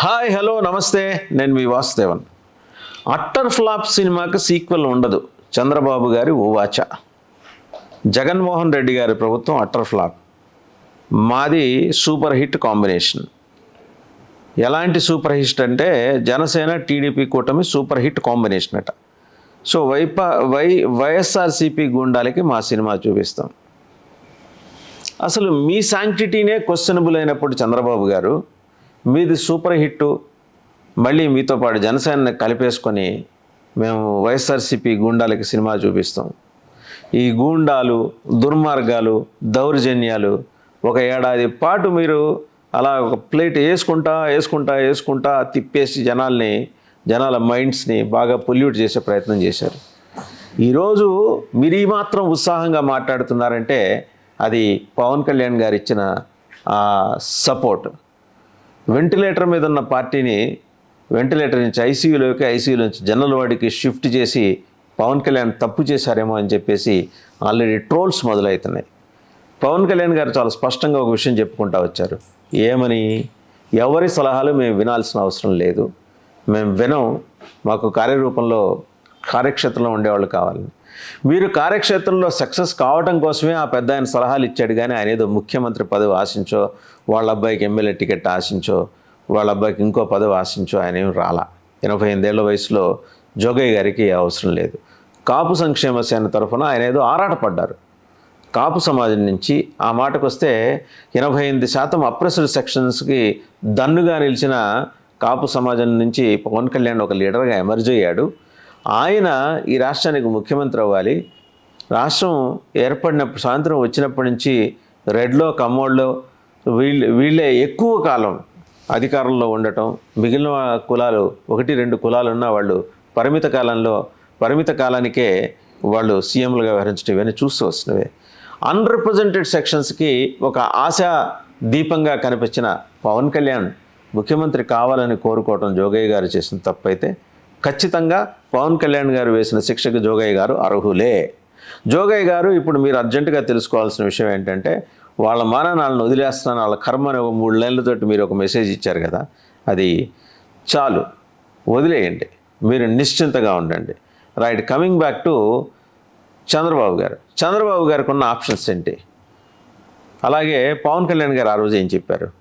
Hi hello నమస్తే. నేను మీ వాసుదేవన్. అట్టర్ ఫ్లాప్ సినిమాకి సీక్వెల్ ఉండదు. చంద్రబాబు గారి ఓవాచ జగన్మోహన్ రెడ్డి గారి ప్రభుత్వం అట్టర్ ఫ్లాప్. మాది సూపర్ హిట్ కాంబినేషన్. ఎలాంటి సూపర్ హిట్ అంటే జనసేన టీడీపీ కూటమి సూపర్ హిట్ కాంబినేషన్ అట. సో వైపా వై వైఎస్ఆర్సీపీ గుండాలకి మా సినిమా చూపిస్తాం. అసలు మీ శాంక్టిటీనే క్వశ్చనబుల్ అయినప్పుడు చంద్రబాబు గారు మీది సూపర్ హిట్ మళ్ళీ మీతో పాటు జనసేనని కలిపేసుకొని మేము వైఎస్ఆర్సీపీ గూండాలకి సినిమా చూపిస్తాం. ఈ గూండాలు దుర్మార్గాలు దౌర్జన్యాలు ఒక ఏడాది పాటు మీరు అలా ఒక ప్లేట్ వేసుకుంటా వేసుకుంటా వేసుకుంటా తిప్పేసి జనాల్ని జనాల మైండ్స్ని బాగా పొల్యూట్ చేసే ప్రయత్నం చేశారు. ఈరోజు మీరు ఈ మాత్రం ఉత్సాహంగా మాట్లాడుతున్నారంటే అది పవన్ కళ్యాణ్ గారు ఇచ్చిన సపోర్ట్. వెంటిలేటర్ మీద ఉన్న పార్టీని వెంటిలేటర్ నుంచి ఐసీయూలోకి ఐసీయూ నుంచి జనరల్ వార్డుకి షిఫ్ట్ చేసి పవన్ కళ్యాణ్ తప్పు చేశారేమో అని చెప్పేసి ఆల్రెడీ ట్రోల్స్ మొదలవుతున్నాయి పవన్ కళ్యాణ్ గారు చాలా స్పష్టంగా ఒక విషయం చెప్పుకుంటా వచ్చారు. ఏమని? ఎవరి సలహాలు మేము వినాల్సిన అవసరం లేదు. మేము వినం మాకు కార్యరూపంలో కార్యక్షేత్రంలో ఉండేవాళ్ళు కావాలని వీరు కార్యక్షేత్రంలో సక్సెస్ కావడం కోసమే ఆ పెద్ద ఆయన సలహాలు ఇచ్చాడు. కానీ ఆయన ఏదో ముఖ్యమంత్రి పదవి ఆశించో వాళ్ళ అబ్బాయికి ఎమ్మెల్యే టికెట్ ఆశించో వాళ్ళ అబ్బాయికి ఇంకో పదవి ఆశించో ఆయన ఏం రాలా. ఎనభై ఎనిమిదేళ్ళ వయసులో జోగయ్య గారికి అవసరం లేదు. కాపు సంక్షేమ సేన తరఫున ఆయన ఏదో ఆరాటపడ్డారు. కాపు సమాజం నుంచి ఆ మాటకు వస్తే ఎనభై ఎనిమిది శాతం అప్రెస్డ్ సెక్షన్స్కి దన్నుగా నిలిచిన కాపు సమాజం నుంచి పవన్ కళ్యాణ్ ఒక లీడర్గా ఎమర్జ్ అయ్యాడు. ఆయన ఈ రాష్ట్రానికి ముఖ్యమంత్రి అవ్వాలి. రాష్ట్రం ఏర్పడినప్పుడు స్వాతంత్రం వచ్చినప్పటి నుంచి రెడ్లో కమ్మోడ్లో వీళ్ళు వీళ్ళే ఎక్కువ కాలం అధికారంలో ఉండటం మిగిలిన కులాలు ఒకటి రెండు కులాలు ఉన్న వాళ్ళు పరిమిత కాలంలో పరిమిత కాలానికే వాళ్ళు సీఎంలుగా వ్యవహరించడం ఇవన్నీ చూస్తూ వస్తున్నవే. అన్రిప్రజెంటెడ్ సెక్షన్స్కి ఒక ఆశా దీపంగా కనిపించిన పవన్ కళ్యాణ్ ముఖ్యమంత్రి కావాలని కోరుకోవటం జోగయ్య గారు చేసిన తప్పైతే ఖచ్చితంగా పవన్ కళ్యాణ్ గారు వేసిన శిక్షకు జోగయ్య గారు అర్హులే. జోగయ్య గారు ఇప్పుడు మీరు అర్జెంటుగా తెలుసుకోవాల్సిన విషయం ఏంటంటే వాళ్ళ మానాలను వదిలేస్తున్నాను వాళ్ళ కర్మని ఒక మూడు నెలలతోటి మీరు ఒక మెసేజ్ ఇచ్చారు కదా అది చాలు వదిలేయండి మీరు నిశ్చింతగా ఉండండి. Right coming back to Chandrababu గారు. చంద్రబాబు గారికి ఉన్న ఆప్షన్స్ ఏంటి? అలాగే పవన్ కళ్యాణ్ గారు ఆ రోజు ఏం చెప్పారు?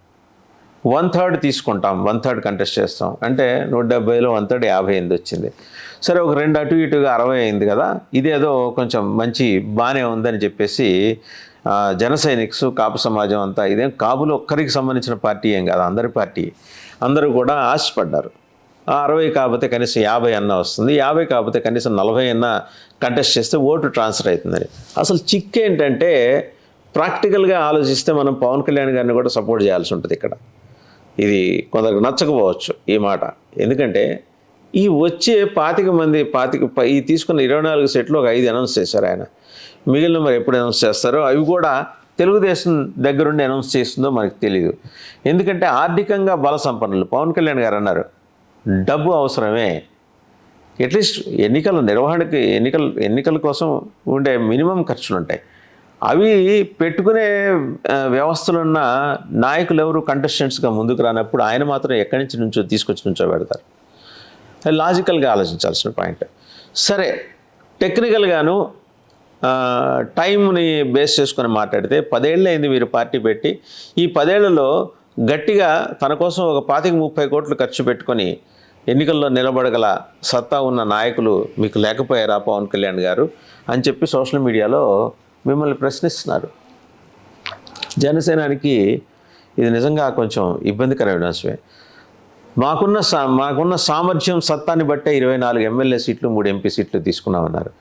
వన్ థర్డ్ తీసుకుంటాం వన్ థర్డ్ కంటెస్ట్ చేస్తాం. అంటే నూట డెబ్బైలో వన్ థర్డ్ యాభై ఎనిమిది వచ్చింది. సరే ఒక రెండు అటు ఇటుగా అరవై అయింది కదా ఇదేదో కొంచెం మంచి బాగానే ఉందని చెప్పేసి జన సైనిక్స్ కాపు సమాజం అంతా ఇదేం కాపులు ఒక్కరికి సంబంధించిన పార్టీ ఏం కాదు అందరి పార్టీ. అందరూ కూడా ఆశపడ్డారు. ఆ అరవై కాకపోతే కనీసం యాభై అన్న వస్తుంది. యాభై కాకపోతే కనీసం నలభై అన్న కంటెస్ట్ చేస్తే ఓటు ట్రాన్స్ఫర్ అవుతుందని. అసలు చిక్ ఏంటంటే ప్రాక్టికల్గా ఆలోచిస్తే మనం పవన్ కళ్యాణ్ గారిని కూడా సపోర్ట్ చేయాల్సి ఉంటుంది ఇక్కడ. ఇది కొందరికి నచ్చకపోవచ్చు ఈ మాట. ఎందుకంటే ఈ వచ్చే పాతిక మంది పాతిక ఈ తీసుకున్న ఇరవై నాలుగు సెట్లు ఒక ఐదు అనౌన్స్ చేశారు ఆయన. మిగిలిన మరి ఎప్పుడు అనౌన్స్ చేస్తారో అవి కూడా తెలుగుదేశం దగ్గరుండి అనౌన్స్ చేస్తుందో మనకు తెలియదు ఎందుకంటే ఆర్థికంగా బల సంపన్నులు. పవన్ కళ్యాణ్ గారు అన్నారు డబ్బు అవసరమే. అట్లీస్ట్ ఎన్నికల నిర్వహణకి ఎన్నికల ఎన్నికల కోసం ఉండే మినిమం ఖర్చులు ఉంటాయి అవి పెట్టుకునే వ్యవస్థలున్న నాయకులు ఎవరు కంటెస్టెంట్స్గా ముందుకు రానప్పుడు ఆయన మాత్రం ఎక్కడి నుంచి నుంచో తీసుకొచ్చి నుంచో పెడతారు. లాజికల్గా ఆలోచించాల్సిన పాయింట్. సరే టెక్నికల్గాను టైంని బేస్ చేసుకొని మాట్లాడితే పదేళ్ళు అయింది మీరు పార్టీ పెట్టి ఈ పదేళ్ళలో గట్టిగా తన కోసం ఒక పాతిక ముప్పై కోట్లు ఖర్చు పెట్టుకొని ఎన్నికల్లో నిలబడగల సత్తా ఉన్న నాయకులు మీకు లేకపోయారా పవన్ కళ్యాణ్ గారు అని చెప్పి సోషల్ మీడియాలో మిమ్మల్ని ప్రశ్నిస్తున్నారు. జనసేనానికి ఇది నిజంగా కొంచెం ఇబ్బందికరమైన అంశమే మాకున్న సా మాకున్న సామర్థ్యం సత్తాన్ని బట్టే ఇరవై నాలుగు ఎమ్మెల్యే సీట్లు మూడు ఎంపీ సీట్లు తీసుకున్నామన్నారు.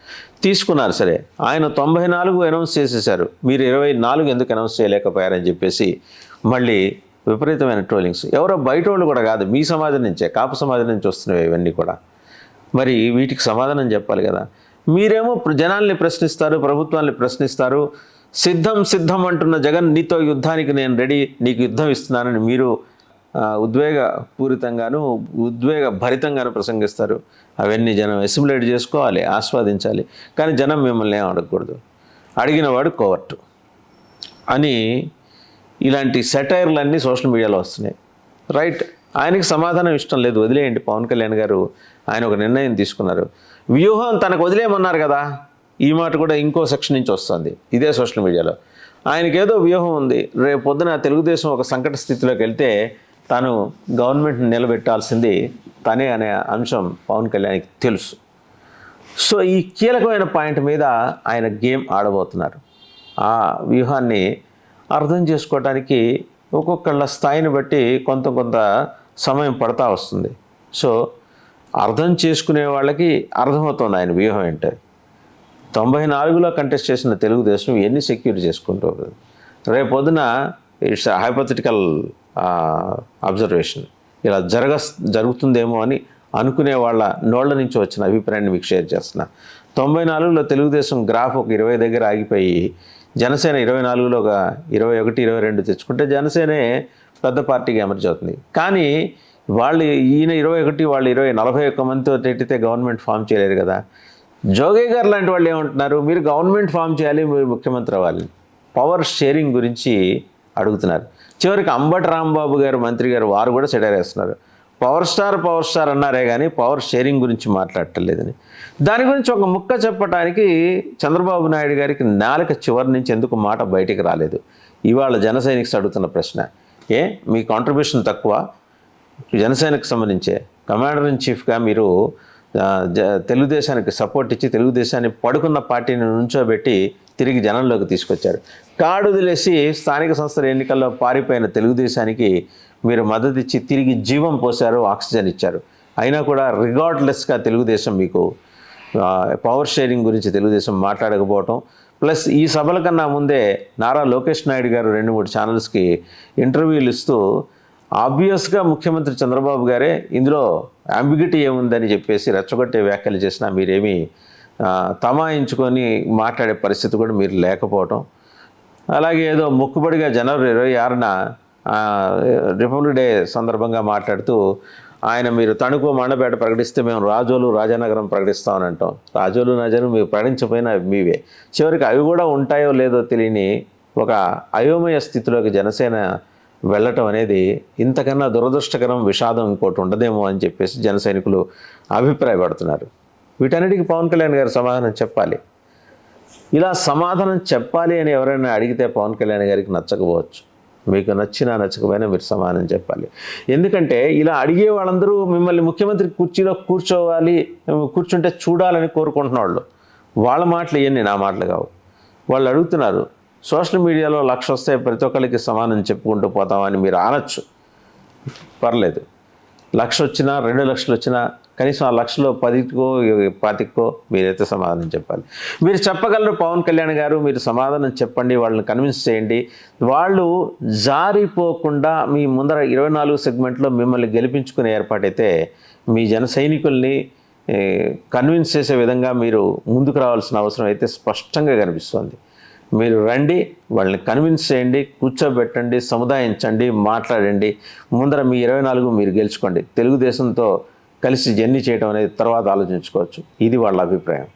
తీసుకున్నారు సరే. ఆయన తొంభై నాలుగు అనౌన్స్ చేసేసారు మీరు ఇరవై నాలుగు ఎందుకు అనౌన్స్ చేయలేకపోయారని చెప్పేసి మళ్ళీ విపరీతమైన ట్రోలింగ్స్. ఎవరో బయట వాళ్ళు కూడా కాదు మీ సమాజం నుంచే కాపు సమాజం నుంచి వస్తున్నవి ఇవన్నీ కూడా. మరి వీటికి సమాధానం చెప్పాలి కదా. మీరేమో జనాల్ని ప్రశ్నిస్తారు ప్రభుత్వాన్ని ప్రశ్నిస్తారు. సిద్ధం సిద్ధం అంటున్న జగన్ నీతో యుద్ధానికి నేను రెడీ నీకు యుద్ధం ఇస్తున్నానని మీరు ఉద్వేగపూరితంగాను ఉద్వేగ పూరితంగాను ఉద్వేగ భరితంగాను ప్రసంగిస్తారు. అవన్నీ జనం ఎసిములేట్ చేసుకోవాలి ఆస్వాదించాలి. కానీ జనం మిమ్మల్ని ఏం అడగకూడదు. అడిగిన వాడు కోవర్టు. అని ఇలాంటి సెటైర్లన్నీ సోషల్ మీడియాలో వస్తున్నాయి. రైట్ ఆయనకి సమాధానం ఇష్టం లేదు. వదిలేయండి. పవన్ కళ్యాణ్ గారు ఆయన ఒక నిర్ణయం తీసుకున్నారు. వ్యూహం తనకు వదిలేయమన్నారు కదా ఈ మాట కూడా ఇంకో సెక్షన్ నుంచి వస్తుంది. ఇదే సోషల్ మీడియాలో. ఆయనకి ఏదో వ్యూహం ఉంది. రేపు పొద్దున తెలుగుదేశం ఒక సంకట స్థితిలోకి వెళ్తే తాను గవర్నమెంట్ని నిలబెట్టాల్సింది తనే అనే అంశం పవన్ కళ్యాణ్కి తెలుసు. సో ఈ కీలకమైన పాయింట్ మీద ఆయన గేమ్ ఆడబోతున్నారు. ఆ వ్యూహాన్ని అర్థం చేసుకోవటానికి ఒక్కొక్కళ్ళ స్థాయిని బట్టి కొంత కొంత సమయం పడతా వస్తుంది. సో అర్థం చేసుకునే వాళ్ళకి అర్థమవుతుంది ఆయన వ్యూహం ఏంటో తొంభై నాలుగులో కంటెస్ట్ చేసిన తెలుగుదేశం ఎన్ని సెక్యూర్ చేసుకుంటూ రేపు పొద్దున ఇట్స్ హైపోథెటికల్ అబ్జర్వేషన్ ఇలా జరగ జరుగుతుందేమో అని అనుకునే వాళ్ళ నోళ్ళ నుంచి వచ్చిన అభిప్రాయాన్ని మీకు షేర్ చేస్తున్నా. తొంభై నాలుగులో తెలుగుదేశం గ్రాఫ్ ఒక ఇరవై దగ్గర ఆగిపోయి జనసేన ఇరవై నాలుగులో ఒక ఇరవై ఒకటి ఇరవై రెండు తెచ్చుకుంటే జనసేనే పెద్ద పార్టీగా ఎమర్జ్ అవుతుంది. కానీ వాళ్ళు ఈయన ఇరవై ఒకటి వాళ్ళు ఇరవై నలభై ఒక్క మందితో పెట్టితే గవర్నమెంట్ ఫామ్ చేయలేరు కదా. జోగే గారు లాంటి వాళ్ళు ఏమంటున్నారు? మీరు గవర్నమెంట్ ఫామ్ చేయాలి మీరు ముఖ్యమంత్రి అవ్వాలి. పవర్ షేరింగ్ గురించి అడుగుతున్నారు. చివరికి అంబటి రాంబాబు గారు మంత్రి గారు వారు కూడా సెటైర్ వేస్తున్నారు. పవర్ స్టార్ పవర్ స్టార్ అన్నారే కానీ పవర్ షేరింగ్ గురించి మాట్లాడటం దాని గురించి ఒక ముక్క చెప్పడానికి చంద్రబాబు నాయుడు గారికి నాలుక చివరి నుంచి ఎందుకు మాట బయటికి రాలేదు? ఇవాళ జన సైనిక్స్ అడుగుతున్న ప్రశ్న. ఏ? మీ కాంట్రిబ్యూషన్ తక్కువ జనసేనకు సంబంధించే కమాండర్ ఇన్ చీఫ్గా మీరు తెలుగుదేశానికి సపోర్ట్ ఇచ్చి తెలుగుదేశాన్ని పడుకున్న పార్టీని నుంచోబెట్టి తిరిగి జనంలోకి తీసుకొచ్చారు. కాడు వదిలేసి స్థానిక సంస్థల ఎన్నికల్లో పారిపోయిన తెలుగుదేశానికి మీరు మద్దతు ఇచ్చి తిరిగి జీవం పోశారు ఆక్సిజన్ ఇచ్చారు. అయినా కూడా రిగార్డ్లెస్గా తెలుగుదేశం మీకు పవర్ షేరింగ్ గురించి తెలుగుదేశం మాట్లాడకపోవటం ప్లస్ ఈ సభల కన్నా ముందే నారా లోకేష్ నాయుడు గారు రెండు మూడు ఛానల్స్కి ఇంటర్వ్యూలు ఇస్తూ ఆబ్వియస్గా ముఖ్యమంత్రి చంద్రబాబు గారే ఇందులో అంబిగిటీ ఏముందని చెప్పేసి రెచ్చగొట్టే వ్యాఖ్యలు చేసినా మీరేమీ తమాయించుకొని మాట్లాడే పరిస్థితి కూడా మీరు లేకపోవటం. అలాగే ఏదో మొక్కుబడిగా జనవరి ఇరవై ఆరున రిపబ్లిక్ డే సందర్భంగా మాట్లాడుతూ ఆయన మీరు తణుకు మండపేట ప్రకటిస్తే మేము రాజోలు రాజానగరం ప్రకటిస్తామని అంటాం. రాజోలు రాజాను మీరు ప్రకటించకపోయినా మీవే. చివరికి అవి కూడా ఉంటాయో లేదో తెలియని ఒక అయోమయ స్థితిలోకి జనసేన వెళ్ళటం అనేది ఇంతకన్నా దురదృష్టకరం విషాదం ఇంకోటి ఉండదేమో అని చెప్పేసి జన సైనికులు అభిప్రాయపడుతున్నారు. వీటన్నిటికీ పవన్ కళ్యాణ్ గారు సమాధానం చెప్పాలి. ఇలా సమాధానం చెప్పాలి అని ఎవరైనా అడిగితే పవన్ కళ్యాణ్ గారికి నచ్చకపోవచ్చు. మీకు నచ్చినా నచ్చకపోయినా మీరు సమాధానం చెప్పాలి. ఎందుకంటే ఇలా అడిగే వాళ్ళందరూ మిమ్మల్ని ముఖ్యమంత్రి కుర్చీలో కూర్చోవాలి కూర్చుంటే చూడాలని కోరుకుంటున్న వాళ్ళు. వాళ్ళ మాటలు ఇవన్నీ నా మాటలు కావు. వాళ్ళు అడుగుతున్నారు సోషల్ మీడియాలో లక్ష వస్తే ప్రతి ఒక్కరికి సమానం చెప్పుకుంటూ పోతామని మీరు అనొచ్చు. పర్లేదు. లక్ష వచ్చినా రెండు లక్షలు వచ్చినా కనీసం ఆ లక్షలో పదికో పాతికో మీరైతే సమాధానం చెప్పాలి. మీరు చెప్పగలరు పవన్ కళ్యాణ్ గారు మీరు సమాధానం చెప్పండి వాళ్ళని కన్విన్స్ చేయండి. వాళ్ళు జారిపోకుండా మీ ముందర ఇరవై నాలుగు సెగ్మెంట్లో మిమ్మల్ని గెలిపించుకునే ఏర్పాటైతే మీ జన సైనికుల్ని కన్విన్స్ చేసే విధంగా మీరు ముందుకు రావాల్సిన అవసరం అయితే స్పష్టంగా కనిపిస్తుంది. మీరు రండి వాళ్ళని కన్విన్స్ చేయండి కూర్చోబెట్టండి సముదాయించండి మాట్లాడండి. ముందర మీ ఇరవై నాలుగు మీరు గెలుచుకోండి. తెలుగుదేశంతో కలిసి జర్నీ చేయడం అనేది తర్వాత ఆలోచించుకోవచ్చు. ఇది వాళ్ళ అభిప్రాయం.